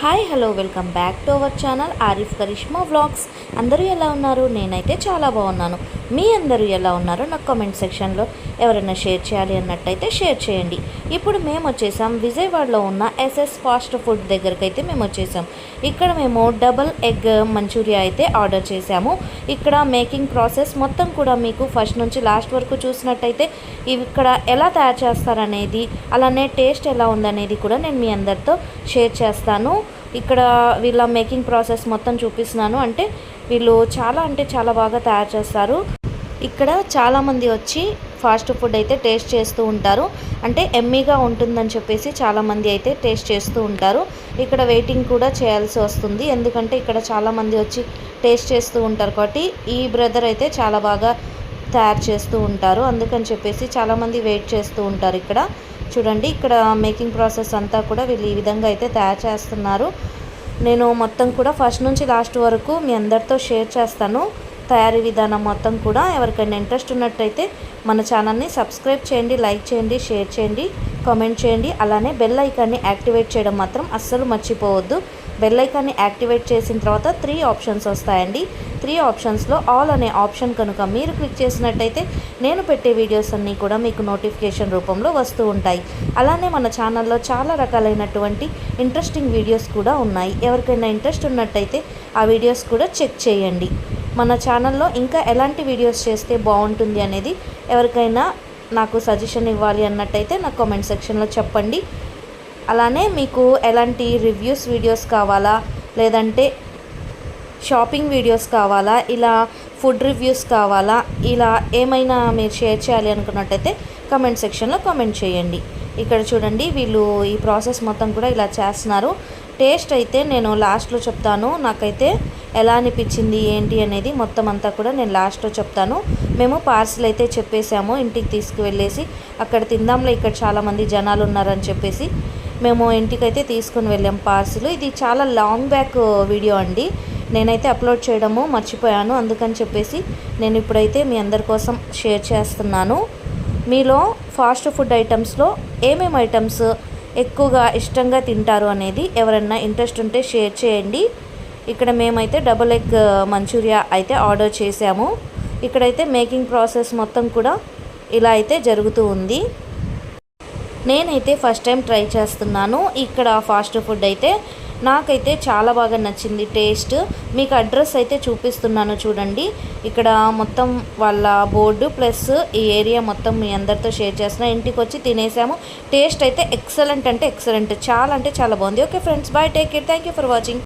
Hi hello welcome back to our channel Arif Karishma vlogs. అందరూ ఎలా ఉన్నారు? నేనైతే చాలా బాగున్నాను. మీ అందరూ ఎలా ఉన్నారో నాకు కామెంట్ సెక్షన్లో ఎవరైనా షేర్ చేయాలి అన్నట్టయితే షేర్ చేయండి. ఇప్పుడు మేము వచ్చేసాం. విజయవాడలో ఉన్న ఎస్ఎస్ ఫాస్ట్ ఫుడ్ దగ్గరికి అయితే మేము వచ్చేసాం. ఇక్కడ మేము డబల్ ఎగ్ మంచూరియా అయితే ఆర్డర్ చేసాము ఇక్కడ మేకింగ్ ప్రాసెస్ మొత్తం కూడా మీకు ఫస్ట్ నుంచి లాస్ట్ వరకు చూసినట్టయితే ఇక్కడ ఎలా తయారు చేస్తారనేది అలానే టేస్ట్ ఎలా ఉందనేది కూడా నేను మీ అందరితో షేర్ చేస్తాను. ఇక్కడ వీళ్ళ మేకింగ్ ప్రాసెస్ మొత్తం చూపిస్తున్నాను. అంటే వీళ్ళు చాలా అంటే చాలా బాగా తయారు చేస్తారు. ఇక్కడ చాలామంది వచ్చి ఫాస్ట్ ఫుడ్ అయితే టేస్ట్ చేస్తూ ఉంటారు. అంటే ఎమ్మీగా ఉంటుందని చెప్పేసి చాలామంది అయితే టేస్ట్ చేస్తూ ఉంటారు. ఇక్కడ వెయిటింగ్ కూడా చేయాల్సి వస్తుంది. ఎందుకంటే ఇక్కడ చాలామంది వచ్చి టేస్ట్ చేస్తూ ఉంటారు కాబట్టి ఈ బ్రదర్ అయితే చాలా బాగా తయారు చేస్తూ ఉంటారు. అందుకని చెప్పేసి చాలామంది వెయిట్ చేస్తూ ఉంటారు ఇక్కడ. చూడండి ఇక్కడ మేకింగ్ ప్రాసెస్ అంతా కూడా వీళ్ళు ఈ విధంగా అయితే తయారు చేస్తున్నారు. నేను మొత్తం కూడా ఫస్ట్ నుంచి లాస్ట్ వరకు మీ అందరితో షేర్ చేస్తాను. తయారీ విధానం మొత్తం కూడా ఎవరికైనా ఇంట్రెస్ట్ ఉన్నట్టయితే మన ఛానల్ని సబ్స్క్రైబ్ చేయండి లైక్ చేయండి షేర్ చేయండి కామెంట్ చేయండి. అలానే బెల్ ఐకాన్ని యాక్టివేట్ చేయడం మాత్రం అస్సలు మర్చిపోవద్దు. బెల్ ఐకాన్ని యాక్టివేట్ చేసిన తర్వాత త్రీ ఆప్షన్స్ వస్తాయండి. త్రీ ఆప్షన్స్లో ఆల్ అనే ఆప్షన్ కనుక మీరు క్లిక్ చేసినట్టయితే నేను పెట్టే వీడియోస్ అన్నీ కూడా మీకు నోటిఫికేషన్ రూపంలో వస్తూ ఉంటాయి. అలానే మన ఛానల్లో చాలా రకాలైనటువంటి ఇంట్రెస్టింగ్ వీడియోస్ కూడా ఉన్నాయి. ఎవరికైనా ఇంట్రెస్ట్ ఉన్నట్టయితే ఆ వీడియోస్ కూడా చెక్ చేయండి. మన ఛానల్లో ఇంకా ఎలాంటి వీడియోస్ చేస్తే బాగుంటుంది అనేది ఎవరికైనా నాకు సజెషన్ ఇవ్వాలి అన్నట్టయితే నాకు కామెంట్ సెక్షన్లో చెప్పండి. అలానే మీకు ఎలాంటి రివ్యూస్ వీడియోస్ కావాలా? లేదంటే షాపింగ్ వీడియోస్ కావాలా? ఇలా ఫుడ్ రివ్యూస్ కావాలా? ఇలా ఏమైనా మీరు షేర్ చేయాలి అనుకున్నట్టయితే కమెంట్ సెక్షన్లో కామెంట్ చేయండి. ఇక్కడ చూడండి వీళ్ళు ఈ ప్రాసెస్ మొత్తం కూడా ఇలా చేస్తున్నారు. టేస్ట్ అయితే నేను లాస్ట్లో చెప్తాను. నాకైతే ఎలా అనిపించింది ఏంటి అనేది మొత్తం అంతా కూడా నేను లాస్ట్లో చెప్తాను. మేము పార్సిల్ అయితే చెప్పేసాము ఇంటికి తీసుకువెళ్ళేసి అక్కడ తిందాంలో ఇక్కడ చాలామంది జనాలు ఉన్నారని చెప్పేసి మేము ఇంటికైతే తీసుకుని వెళ్ళాం పార్సిల్. ఇది చాలా లాంగ్ బ్యాక్ వీడియో అండి. నేనైతే అప్లోడ్ చేయడము మర్చిపోయాను అందుకని చెప్పేసి నేను ఇప్పుడైతే మీ అందరి కోసం షేర్ చేస్తున్నాను. మీలో ఫాస్ట్ ఫుడ్ ఐటమ్స్లో ఏమేమి ఐటమ్స్ ఎక్కువగా ఇష్టంగా తింటారు అనేది ఎవరన్నా ఇంట్రెస్ట్ ఉంటే షేర్ చేయండి. ఇక్కడ మేమైతే డబుల్ ఎగ్ మంచూరియా అయితే ఆర్డర్ చేసాము ఇక్కడైతే మేకింగ్ ప్రాసెస్ మొత్తం కూడా ఇలా అయితే జరుగుతూ ఉంది. నేనైతే ఫస్ట్ టైం ట్రై చేస్తున్నాను. ఇక్కడ ఫాస్ట్ ఫుడ్ అయితే నాకైతే చాలా బాగా నచ్చింది టేస్ట్. మీకు అడ్రస్ అయితే చూపిస్తున్నాను చూడండి. ఇక్కడ మొత్తం వాళ్ళ బోర్డు ప్లస్ ఈ ఏరియా మొత్తం మీ అందరితో షేర్ చేస్తున్నా. ఇంటికి వచ్చి తినేసాము. టేస్ట్ అయితే ఎక్సలెంట్ అంటే ఎక్సలెంట్. చాలా అంటే చాలా బాగుంది. Okay friends bye take care. Thank you for watching.